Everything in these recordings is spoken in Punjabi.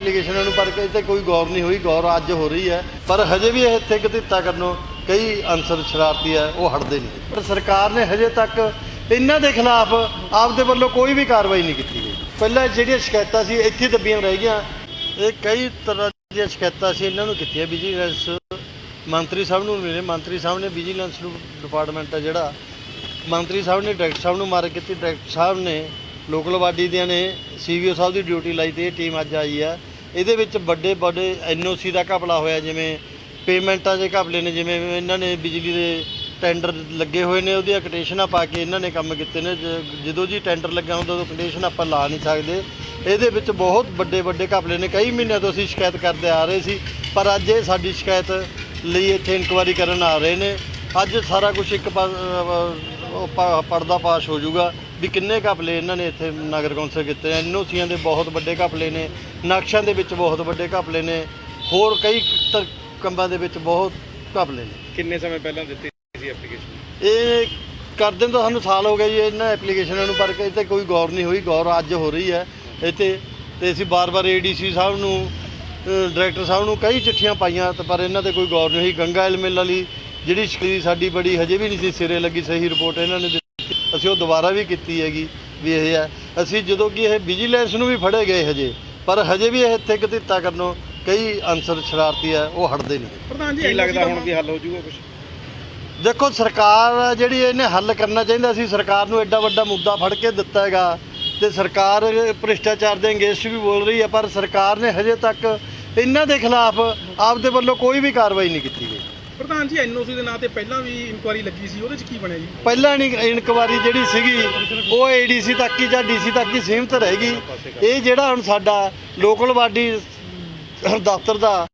ਐਪਲੀਕੇਸ਼ਨਾਂ ਨੂੰ ਪਰ ਤੇ ਕੋਈ ਗੌਰ ਨਹੀਂ ਹੋਈ, ਗੌਰ ਅੱਜ ਹੋ ਰਹੀ ਹੈ, ਪਰ ਹਜੇ ਵੀ ਇਹ ਇੱਥੇ ਗਤੀਤਾ ਕਰਨੋਂ ਕਈ ਅਨਸਰ ਸ਼ਰਾਰਤੀ ਹੈ, ਉਹ ਹਟਦੇ ਨਹੀਂ। ਪਰ ਸਰਕਾਰ ਨੇ ਹਜੇ ਤੱਕ ਇਹਨਾਂ ਦੇ ਖਿਲਾਫ ਆਪਦੇ ਵੱਲੋਂ ਕੋਈ ਵੀ ਕਾਰਵਾਈ ਨਹੀਂ ਕੀਤੀ ਗਈ। ਪਹਿਲਾਂ ਜਿਹੜੀਆਂ ਸ਼ਿਕਾਇਤਾਂ ਸੀ, ਇੱਥੇ ਦੱਬੀਆਂ ਰਹਿ ਗਈਆਂ। ਇਹ ਕਈ ਤਰ੍ਹਾਂ ਦੀਆਂ ਸ਼ਿਕਾਇਤਾਂ ਸੀ, ਇਹਨਾਂ ਨੂੰ ਕੀਤੀਆਂ ਵਿਜੀਲੈਂਸ ਮੰਤਰੀ ਸਾਹਿਬ ਨੂੰ ਮਿਲੇ। ਮੰਤਰੀ ਸਾਹਿਬ ਨੇ ਵਿਜੀਲੈਂਸ ਡਿਪਾਰਟਮੈਂਟ ਹੈ ਜਿਹੜਾ। ਮੰਤਰੀ ਸਾਹਿਬ ਨੇ ਡਾਇਰੈਕਟਰ ਸਾਹਿਬ ਨੂੰ ਮਾਰ ਕੀਤੀ ਡਾਇਰੈਕਟਰ ਸਾਹਿਬ ਨੇ ਲੋਕਲ ਬਾਡੀ ਦੀਆਂ ਨੇ, ਸੀਵੀਓ ਸਾਹਿਬ ਦੀ ਡਿਊਟੀ ਲਾਈ ਤੇ ਇਹ ਟੀਮ ਅੱਜ ਆਈ ਆ। ਇਹਦੇ ਵਿੱਚ ਵੱਡੇ ਵੱਡੇ ਐਨਓਸੀ ਦਾ ਘਪਲਾ ਹੋਇਆ, ਜਿਵੇਂ ਪੇਮੈਂਟਾਂ ਦੇ ਘਪਲੇ ਨੇ, ਜਿਵੇਂ ਇਹਨਾਂ ਨੇ ਬਿਜਲੀ ਦੇ ਟੈਂਡਰ ਲੱਗੇ ਹੋਏ ਨੇ, ਉਹਦੀਆਂ ਕੰਡੀਸ਼ਨਾਂ ਪਾ ਕੇ ਇਹਨਾਂ ਨੇ ਕੰਮ ਕੀਤੇ ਨੇ ਜਦੋਂ ਜੀ ਟੈਂਡਰ ਲੱਗਾ ਹੁੰਦਾ, ਉਦੋਂ ਕੰਡੀਸ਼ਨ ਆਪਾਂ ਲਾ ਨਹੀਂ ਸਕਦੇ। ਇਹਦੇ ਵਿੱਚ ਬਹੁਤ ਵੱਡੇ ਵੱਡੇ ਘਪਲੇ ਨੇ, ਕਈ ਮਹੀਨਿਆਂ ਤੋਂ ਅਸੀਂ ਸ਼ਿਕਾਇਤ ਕਰਦੇ ਆ ਰਹੇ ਸੀ, ਪਰ ਅੱਜ ਇਹ ਸਾਡੀ ਸ਼ਿਕਾਇਤ ਲਈ ਇੱਥੇ ਇਨਕੁਆਇਰੀ ਕਰਨ ਆ ਰਹੇ ਨੇ। ਅੱਜ ਸਾਰਾ ਕੁਝ ਇੱਕ ਪਾ- ਪਰਦਾ ਪਾਸ਼ ਹੋ ਜਾਊਗਾ ਵੀ ਕਿੰਨੇ ਘਪਲੇ ਇਹਨਾਂ ਨੇ ਇੱਥੇ ਨਗਰ ਕੌਂਸਲ ਕੀਤੇ ਐਨਓਸੀਆਂ ਦੇ ਬਹੁਤ ਵੱਡੇ ਘਪਲੇ ਨੇ ਨਕਸ਼ਿਆਂ ਦੇ ਵਿੱਚ ਬਹੁਤ ਵੱਡੇ ਘਪਲੇ ਨੇ ਹੋਰ ਕਈ ਤ- ਕੰਮਾਂ ਦੇ ਵਿੱਚ ਬਹੁਤ ਘਪਲੇ ਨੇ। ਕਿੰਨੇ ਸਮੇਂ ਪਹਿਲਾਂ ਦਿੱਤੀ ਸੀ ਐਪਲੀਕੇਸ਼ਨ ਇਹ ਕਰਦੇ ਨੂੰ ਤਾਂ ਸਾਨੂੰ ਸਾਲ ਹੋ ਗਏ ਜੀ ਇਹਨਾਂ ਐਪਲੀਕੇਸ਼ਨਾਂ ਨੂੰ ਪਰ ਤੇ ਕੋਈ ਗੌਰ ਨਹੀਂ ਹੋਈ ਗੌਰ ਅੱਜ ਹੋ ਰਹੀ ਹੈ। ਇੱਥੇ ਤੇ ਅਸੀਂ ਬਾਰ-ਬਾਰ ਏਡੀਸੀ ਸਾਹਿਬ ਨੂੰ ਡਾਇਰੈਕਟਰ ਸਾਹਿਬ ਨੂੰ ਕਈ ਚਿੱਠੀਆਂ ਪਾਈਆਂ ਤੇ ਪਰ ਇਹਨਾਂ ਤੇ ਕੋਈ ਗੌਰ ਨਹੀਂ ਹੋਈ। ਗੰਗਾ ਐਲਮਿਲ ਵਾਲੀ ਜਿਹੜੀ ਸ਼ਿਕਾਇਤ ਸਾਡੀ ਬੜੀ ਹਜੇ ਵੀ ਨਹੀਂ ਸੀ ਸਿਰੇ ਲੱਗੀ ਸਹੀ ਰਿਪੋਰਟ ਇਹਨਾਂ ਨੇ ਦਿੱਤੀ। ਅਸੀਂ ਉਹ ਦੁਬਾਰਾ ਵੀ ਕੀਤੀ ਹੈਗੀ ਵੀ ਇਹ ਹੈ। ਅਸੀਂ ਜਦੋਂ ਕਿ ਇਹ ਵਿਜੀਲੈਂਸ ਨੂੰ ਵੀ ਫੜੇ ਗਏ ਹਜੇ ਪਰ ਹਜੇ ਵੀ ਇਹ ਇੱਥੇ ਗਤੀਤਾ ਕਰਨੋਂ ਕਈ ਅਨਸਰ ਸ਼ਰਾਰਤੀ ਹੈ ਉਹ ਹਟਦੇ ਨਹੀਂ। ਪ੍ਰਧਾਨ ਜੀ ਕੀ ਲੱਗਦਾ ਹੁਣ ਵੀ ਹੱਲ ਹੋ ਜਾਊਗਾ ਕੁਝ ਦੇਖੋ ਸਰਕਾਰ ਜਿਹੜੀ ਇਹਨੇ ਹੱਲ ਕਰਨਾ ਚਾਹੀਦਾ ਸੀ ਸਰਕਾਰ ਨੂੰ ਐਡਾ ਵੱਡਾ ਮੁੱਦਾ ਫੜ ਕੇ ਦਿੱਤਾ ਹੈਗਾ ਤੇ ਸਰਕਾਰ ਭ੍ਰਿਸ਼ਟਾਚਾਰ ਦੇ ਅਗੇਂਸਟ ਵੀ ਬੋਲ ਰਹੀ ਹੈ ਪਰ ਸਰਕਾਰ ਨੇ ਹਜੇ ਤੱਕ ਇਹਨਾਂ ਦੇ ਖਿਲਾਫ ਆਪਦੇ ਵੱਲੋਂ ਕੋਈ ਵੀ ਕਾਰਵਾਈ ਨਹੀਂ ਕੀਤੀ ਗਈ। ਪ੍ਰਧਾਨ ਜੀ ਐਨਓਸੀ ਦੇ ਨਾਂ ਤੇ ਪਹਿਲਾਂ ਵੀ ਇਨਕੁਆਰੀ ਲੱਗੀ ਸੀ, ਉਹਦੇ ਚ ਕੀ ਬਣਿਆ ਜੀ? ਪਹਿਲਾਂ ਨਹੀਂ ਇਨਕੁਆਰੀ ਜਿਹੜੀ ਸੀਗੀ, ਉਹ ਏਡੀਸੀ ਤੱਕ ਹੀ ਜਾਂ ਡੀਸੀ ਤੱਕ ਹੀ ਸੀਮਤ ਰਹੇਗੀ ਇਹ ਜਿਹੜਾ ਹੁਣ ਸਾਡਾ ਲੋਕਲ ਬਾਡੀ ਦਫ਼ਤਰ ਦਾ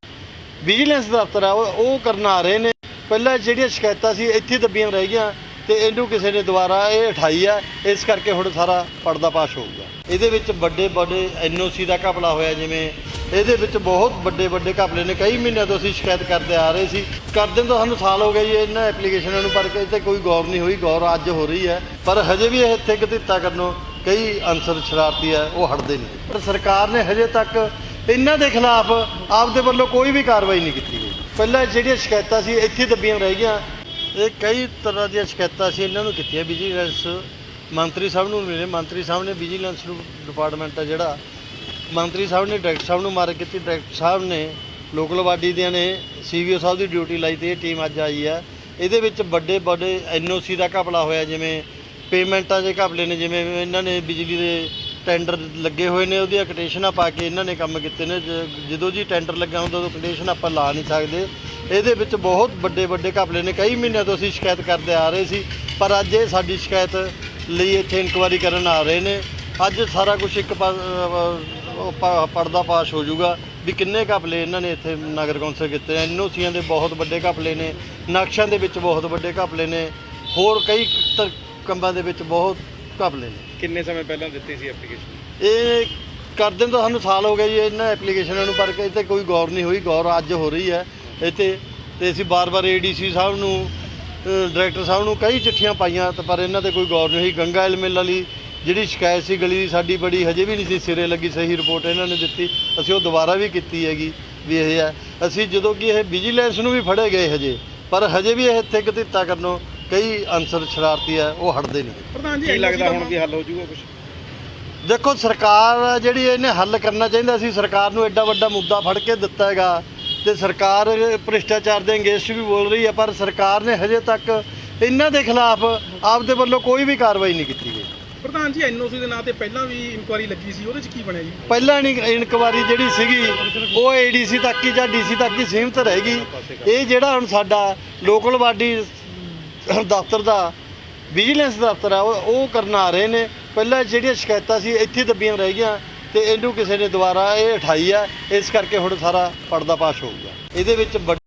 ਵਿਜੀਲੈਂਸ ਦਫ਼ਤਰ ਆ, ਉਹ ਕਰਨ ਆ ਰਹੇ ਨੇ। ਪਹਿਲਾਂ ਜਿਹੜੀਆਂ ਸ਼ਿਕਾਇਤਾਂ ਸੀ, ਇੱਥੇ ਦੱਬੀਆਂ ਰਹਿ ਗਈਆਂ ਤੇ ਇਹਨੂੰ ਕਿਸੇ ਨੇ ਦੁਬਾਰਾ ਇਹ ਉਠਾਈ ਆ, ਇਸ ਕਰਕੇ ਹੁਣ ਸਾਰਾ ਪਰਦਾ ਪਾਸ਼ ਹੋਊਗਾ ਇਹਦੇ ਵਿੱਚ ਵੱਡੇ ਵੱਡੇ ਐਨਓਸੀ ਦਾ ਘਪਲਾ ਹੋਇਆ, ਜਿਵੇਂ ਇਹਦੇ ਵਿੱਚ ਬਹੁਤ ਵੱਡੇ ਵੱਡੇ ਘਪਲੇ ਨੇ। ਕਈ ਮਹੀਨਿਆਂ ਤੋਂ ਅਸੀਂ ਸ਼ਿਕਾਇਤ ਕਰਦੇ ਆ ਰਹੇ ਸੀ। ਕਰਦੇ ਨੂੰ ਤਾਂ ਸਾਨੂੰ ਸਾਲ ਹੋ ਗਏ ਜੀ, ਇਹਨਾਂ ਐਪਲੀਕੇਸ਼ਨਾਂ ਨੂੰ, ਪਰ ਤੇ ਕੋਈ ਗੌਰ ਨਹੀਂ ਹੋਈ, ਗੌਰ ਅੱਜ ਹੋ ਰਹੀ ਹੈ। ਪਰ ਹਜੇ ਵੀ ਇਹ ਇੱਥੇ ਗਤੀਤਾ ਕਰਨੋਂ ਕਈ ਅਨਸਰ ਸ਼ਰਾਰਤੀ ਹੈ, ਉਹ ਹਟਦੇ ਨਹੀਂ। ਪਰ ਸਰਕਾਰ ਨੇ ਹਜੇ ਤੱਕ ਇਹਨਾਂ ਦੇ ਖਿਲਾਫ ਆਪਦੇ ਵੱਲੋਂ ਕੋਈ ਵੀ ਕਾਰਵਾਈ ਨਹੀਂ ਕੀਤੀ ਗਈ। ਪਹਿਲਾਂ ਜਿਹੜੀਆਂ ਸ਼ਿਕਾਇਤਾਂ ਸੀ, ਇੱਥੇ ਦੱਬੀਆਂ ਰਹਿ ਗਈਆਂ। ਇਹ ਕਈ ਤਰ੍ਹਾਂ ਦੀਆਂ ਸ਼ਿਕਾਇਤਾਂ ਸੀ ਇਹਨਾਂ ਨੂੰ ਕੀਤੀਆਂ। ਵਿਜੀਲੈਂਸ ਮੰਤਰੀ ਸਾਹਿਬ ਨੂੰ ਮਿਲੇ। ਮੰਤਰੀ ਸਾਹਿਬ ਨੇ ਵਿਜੀਲੈਂਸ ਨੂੰ ਡਿਪਾਰਟਮੈਂਟ ਹੈ ਜਿਹੜਾ ਮੰਤਰੀ ਸਾਹਿਬ ਨੇ, ਡਾਇਰੈਕਟਰ ਸਾਹਿਬ ਨੂੰ ਮਾਰਕ ਕੀਤੀ। ਡਾਇਰੈਕਟਰ ਸਾਹਿਬ ਨੇ ਲੋਕਲ ਬਾਡੀ ਦੀਆਂ ਨੇ ਸੀਵੀਓ ਸਾਹਿਬ ਦੀ ਡਿਊਟੀ ਲਾਈ ਤੇ ਇਹ ਟੀਮ ਅੱਜ ਆਈ ਹੈ ਇਹਦੇ ਵਿੱਚ ਵੱਡੇ ਵੱਡੇ ਐਨਓਸੀ ਦਾ ਘਪਲਾ ਹੋਇਆ, ਜਿਵੇਂ ਪੇਮੈਂਟਾਂ ਦੇ ਘਪਲੇ ਨੇ, ਜਿਵੇਂ ਇਹਨਾਂ ਨੇ ਬਿਜਲੀ ਦੇ ਟੈਂਡਰ ਲੱਗੇ ਹੋਏ ਨੇ, ਉਹਦੀਆਂ ਕਟੇਸ਼ਨਾਂ ਪਾ ਕੇ ਇਹਨਾਂ ਨੇ ਕੰਮ ਕੀਤੇ ਨੇ। ਜਦੋਂ ਜੀ ਟੈਂਡਰ ਲੱਗਾ ਹੁੰਦਾ, ਉਦੋਂ ਕਟੇਸ਼ਨ ਆਪਾਂ ਲਾ ਨਹੀਂ ਸਕਦੇ। ਇਹਦੇ ਵਿੱਚ ਬਹੁਤ ਵੱਡੇ ਵੱਡੇ ਘਪਲੇ ਨੇ। ਕਈ ਮਹੀਨਿਆਂ ਤੋਂ ਅਸੀਂ ਸ਼ਿਕਾਇਤ ਕਰਦੇ ਆ ਰਹੇ ਸੀ, ਪਰ ਅੱਜ ਇਹ ਸਾਡੀ ਸ਼ਿਕਾਇਤ ਲਈ ਇੱਥੇ ਇਨਕੁਆਇਰੀ ਕਰਨ ਆ ਰਹੇ ਨੇ। ਅੱਜ ਸਾਰਾ ਕੁਝ ਇੱਕ ਪਾ- ਪਰਦਾ ਪਾਸ਼ ਹੋ ਜਾਊਗਾ ਵੀ ਕਿੰਨੇ ਘਪਲੇ ਇਹਨਾਂ ਨੇ ਇੱਥੇ ਨਗਰ ਕੌਂਸਲ ਕੀਤੇ ਐਨਓਸੀਆਂ ਦੇ ਬਹੁਤ ਵੱਡੇ ਘਪਲੇ ਨੇ ਨਕਸ਼ਿਆਂ ਦੇ ਵਿੱਚ ਬਹੁਤ ਵੱਡੇ ਘਪਲੇ ਨੇ ਹੋਰ ਕਈ ਤ- ਕੰਮਾਂ ਦੇ ਵਿੱਚ ਬਹੁਤ ਘਪਲੇ ਨੇ। ਕਿੰਨੇ ਸਮੇਂ ਪਹਿਲਾਂ ਦਿੱਤੀ ਸੀ ਐਪਲੀਕੇਸ਼ਨ? ਇਹ ਕਰਦੇ ਨੂੰ ਤਾਂ ਸਾਨੂੰ ਸਾਲ ਹੋ ਗਏ ਜੀ ਇਹਨਾਂ ਐਪਲੀਕੇਸ਼ਨਾਂ ਨੂੰ ਪਰ ਤੇ ਕੋਈ ਗੌਰ ਨਹੀਂ ਹੋਈ ਗੌਰ ਅੱਜ ਹੋ ਰਹੀ ਹੈ ਇੱਥੇ। ਤੇ ਅਸੀਂ ਬਾਰ-ਬਾਰ ਏਡੀਸੀ ਸਾਹਿਬ ਨੂੰ ਡਾਇਰੈਕਟਰ ਸਾਹਿਬ ਨੂੰ ਕਈ ਚਿੱਠੀਆਂ ਪਾਈਆਂ ਤੇ ਪਰ ਇਹਨਾਂ ਤੇ ਕੋਈ ਗੌਰ ਨਹੀਂ ਹੋਈ। ਗੰਗਾ ਐਲਮਿਲ ਵਾਲੀ ਜਿਹੜੀ ਸ਼ਿਕਾਇਤ ਸੀ ਗਲੀ ਦੀ ਸਾਡੀ ਬੜੀ ਹਜੇ ਵੀ ਨਹੀਂ ਸੀ ਸਿਰੇ ਲੱਗੀ ਸਹੀ ਰਿਪੋਰਟ ਇਹਨਾਂ ਨੇ ਦਿੱਤੀ। ਅਸੀਂ ਉਹ ਦੁਬਾਰਾ ਵੀ ਕੀਤੀ ਹੈਗੀ ਵੀ ਇਹ ਹੈ। ਅਸੀਂ ਜਦੋਂ ਕਿ ਇਹ ਵਿਜੀਲੈਂਸ ਨੂੰ ਵੀ ਫੜੇ ਗਏ ਹਜੇ ਪਰ ਹਜੇ ਵੀ ਇਹ ਇੱਥੇ ਗਤੀਤਾ ਕਰਨੋਂ ਕਈ ਅਨਸਰ ਸ਼ਰਾਰਤੀ ਹੈ ਉਹ ਹਟਦੇ ਨਹੀਂ। ਪ੍ਰਧਾਨ ਜੀ ਕੀ ਲੱਗਦਾ ਹੁਣ ਵੀ ਹੱਲ ਹੋ ਜਾਊਗਾ ਕੁਝ ਦੇਖੋ ਸਰਕਾਰ ਜਿਹੜੀ ਇਹਨੇ ਹੱਲ ਕਰਨਾ ਚਾਹੀਦਾ ਸੀ ਸਰਕਾਰ ਨੂੰ ਐਡਾ ਵੱਡਾ ਮੁੱਦਾ ਫੜ ਕੇ ਦਿੱਤਾ ਹੈਗਾ ਤੇ ਸਰਕਾਰ ਭ੍ਰਿਸ਼ਟਾਚਾਰ ਦੇ ਅਗੇਂਸਟ ਵੀ ਬੋਲ ਰਹੀ ਹੈ ਪਰ ਸਰਕਾਰ ਨੇ ਹਜੇ ਤੱਕ ਇਹਨਾਂ ਦੇ ਖਿਲਾਫ ਆਪਦੇ ਵੱਲੋਂ ਕੋਈ ਵੀ ਕਾਰਵਾਈ ਨਹੀਂ ਕੀਤੀ ਗਈ। ਪ੍ਰਧਾਨ ਜੀ, ਐਨਓਸੀ ਦੇ ਨਾਂ ਤੇ ਪਹਿਲਾਂ ਵੀ ਇਨਕੁਆਰੀ ਲੱਗੀ ਸੀ, ਉਹਦੇ ਚ ਕੀ ਬਣਿਆ ਜੀ? ਪਹਿਲਾਂ ਨਹੀਂ, ਇਨਕੁਆਰੀ ਜਿਹੜੀ ਸੀਗੀ, ਉਹ ਏਡੀਸੀ ਤੱਕ ਹੀ ਜਾਂ ਡੀਸੀ ਤੱਕ ਹੀ ਸੀਮਤ ਰਹੇਗੀ ਇਹ ਜਿਹੜਾ ਹੁਣ ਸਾਡਾ ਲੋਕਲ ਬਾਡੀ ਦਫ਼ਤਰ ਦਾ ਵਿਜੀਲੈਂਸ ਦਫ਼ਤਰ ਆ, ਉਹ ਕਰਨ ਆ ਰਹੇ ਨੇ। ਪਹਿਲਾਂ ਜਿਹੜੀਆਂ ਸ਼ਿਕਾਇਤਾਂ ਸੀ, ਇੱਥੇ ਦੱਬੀਆਂ ਰਹਿ ਗਈਆਂ ਤੇ ਇਹਨੂੰ ਕਿਸੇ ਨੇ ਦੁਬਾਰਾ ਇਹ ਉਠਾਈ ਆ। ਇਸ ਕਰਕੇ ਹੁਣ ਸਾਰਾ ਪਰਦਾ ਪਾਸ਼ ਹੋਊਗਾ ਇਹਦੇ ਵਿੱਚ ਵੱਡ-